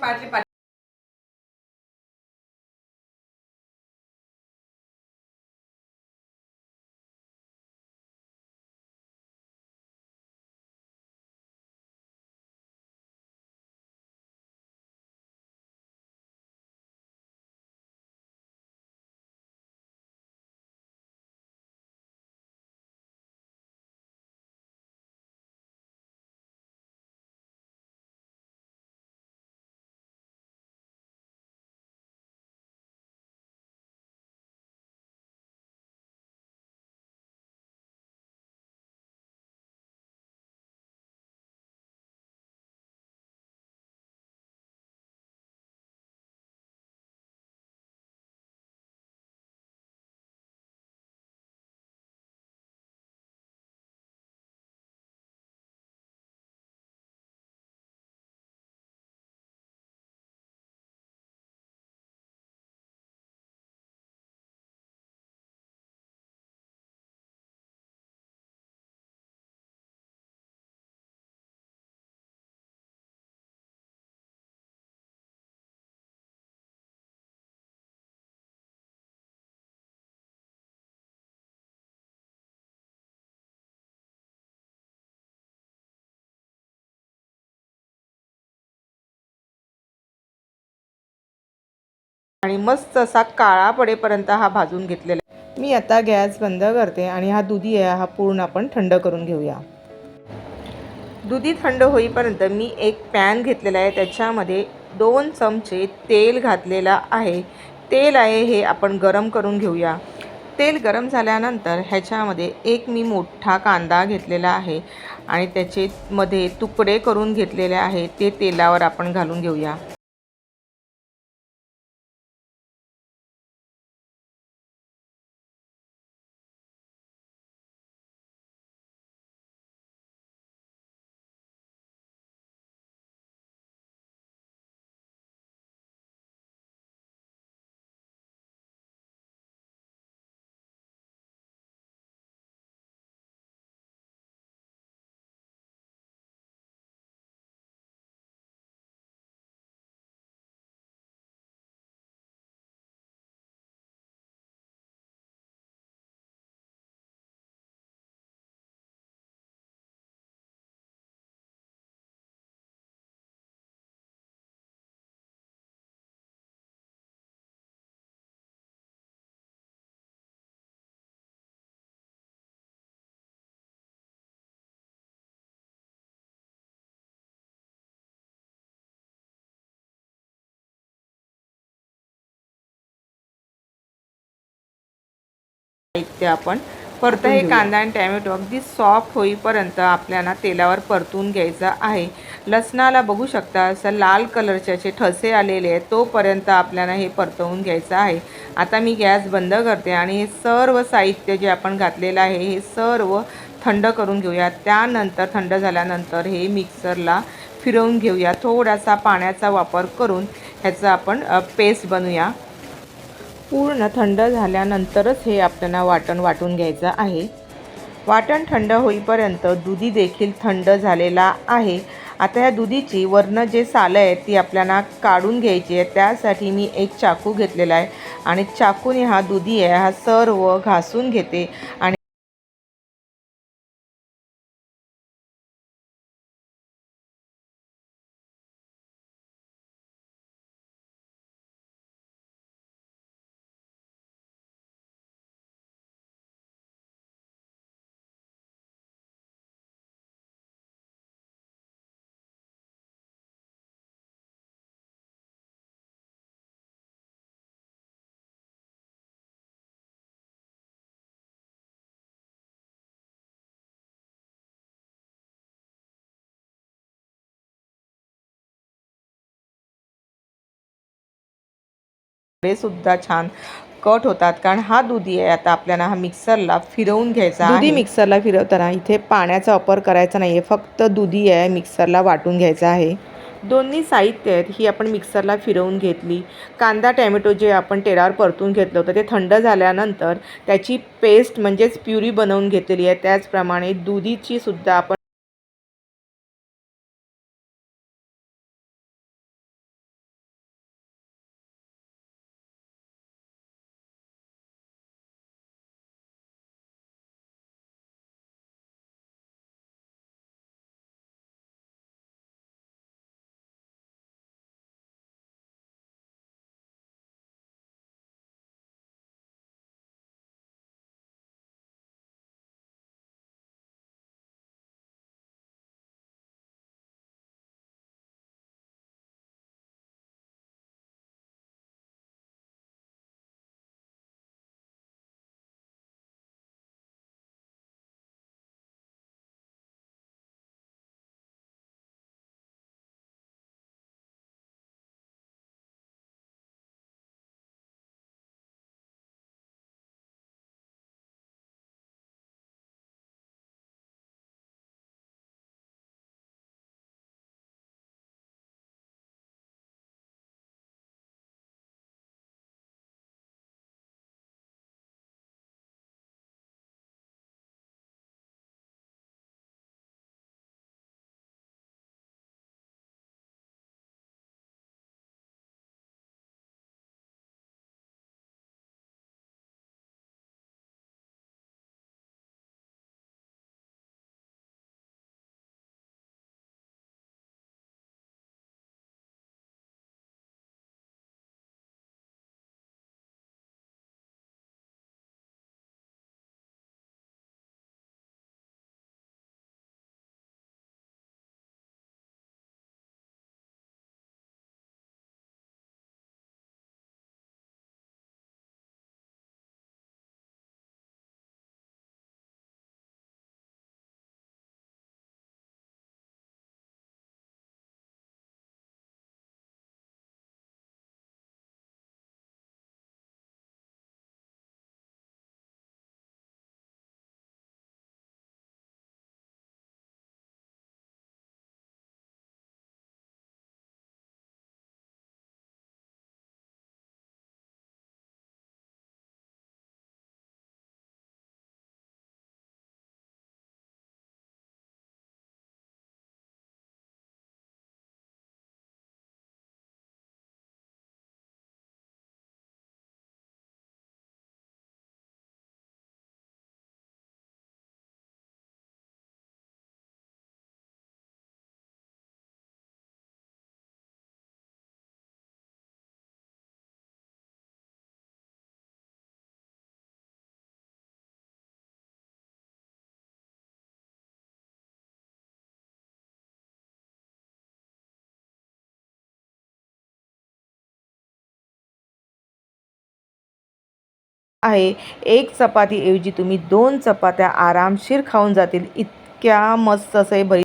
પાટલી પાટલી आणि मस्त असा काळा पडेपर्यंत हा भाजून घेतलेला आहे. मी आता गॅस बंद करते आणि हा दुधी आहे हा पूर्ण आपण थंड करून घेऊया. दुधी थंड होईपर्यंत मी एक पॅन घेतलेला आहे त्याच्यामध्ये दोन चमचे तेल घातलेलं आहे. तेल आहे हे आपण गरम करून घेऊया. तेल गरम झाल्यानंतर ह्याच्यामध्ये एक मी मोठा कांदा घेतलेला आहे आणि त्याचे मध्ये तुकडे करून घेतलेले आहे ते तेलावर आपण घालून घेऊया. साहित्य आपण परत हे कांदा आणि टॅमॅटो अगदी सॉफ्ट होईपर्यंत आपल्याला तेलावर परतून घ्यायचं आहे. लसणाला बघू शकता असं लाल कलरचे असे ठसे आलेले आहेत तोपर्यंत आपल्याला हे परतवून घ्यायचं आहे. आता मी गॅस बंद करते आणि हे सर्व साहित्य जे आपण घातलेलं आहे हे सर्व थंड करून घेऊया. त्यानंतर थंड झाल्यानंतर हे मिक्सरला फिरवून घेऊया. थोडासा पाण्याचा वापर करून ह्याचं आपण पेस्ट बनवूया. पूर्ण थंड झाल्यानंतरच हे आपल्याला वाटण वाटून घ्यायचं आहे. वाटण थंड होईपर्यंत दुधी देखील थंड झालेला आहे. आता ह्या दुधीची वर्ण जे सालं आहेत ती आपल्याला काढून घ्यायची आहे त्यासाठी मी एक चाकू घेतलेला आहे आणि चाकूने हा दुधी आहे हा सर्व घासून घेते आणि सुद्धा छान कट होतात. कारण हा दुधी आहे आता आपल्याला हा मिक्सरला फिरवून घ्यायचा दुधी मिक्सरला फिरवताना इथे पाण्याचा वापर करायचा नाही आहे फक्त दुधी आहे मिक्सरला वाटून घ्यायचा आहे. दोन्ही साहित्य आहेत ही आपण मिक्सरला फिरवून घेतली. कांदा टॅमॅटो जे आपण तेलावर परतून घेतलं होतं ते थंड झाल्यानंतर त्याची पेस्ट म्हणजेच प्युरी बनवून घेतलेली आहे. त्याचप्रमाणे दुधीची सुद्धा आपण आहे. एक चपातीऐवजी तुम्ही दोन चपात्या आरामशीर खाऊन जातील. इतक्या मस्त असे भरी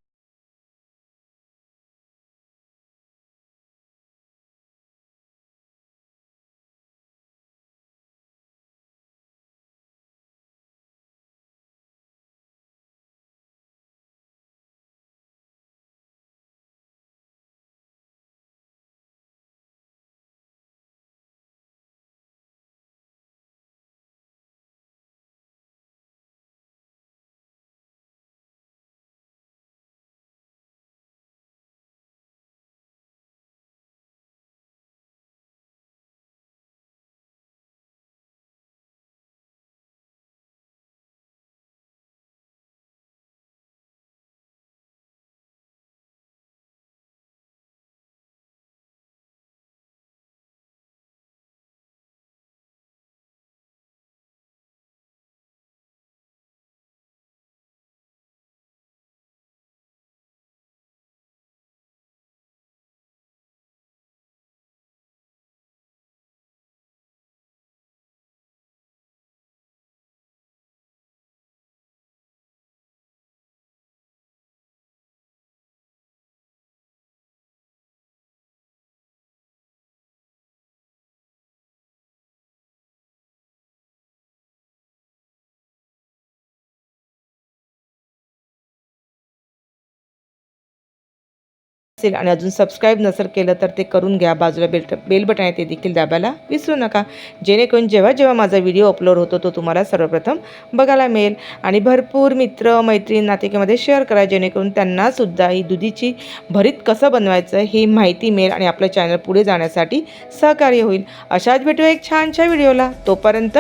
असेल आणि अजून सबस्क्राईब नसेल केलं तर ते करून घ्या. बाजूला बेल बेल बटन आहे ते देखील दाबायला विसरू नका. जेणेकरून जेव्हा जेव्हा माझा व्हिडिओ अपलोड होतो तो तुम्हाला सर्वप्रथम बघायला मिळेल. आणि भरपूर मित्र मैत्रीण नातेकामध्ये शेअर करा. जेणेकरून त्यांनासुद्धा ही दुधीची भरीत कसं बनवायचं ही माहिती मिळेल आणि आपलं चॅनल पुढे जाण्यासाठी सहकार्य होईल. अशाच भेटूया एक छानशा व्हिडिओला तोपर्यंत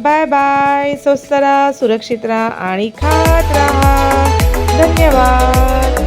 बाय बाय स्वस्त राहा सुरक्षित राहा आणि खात राहा. धन्यवाद.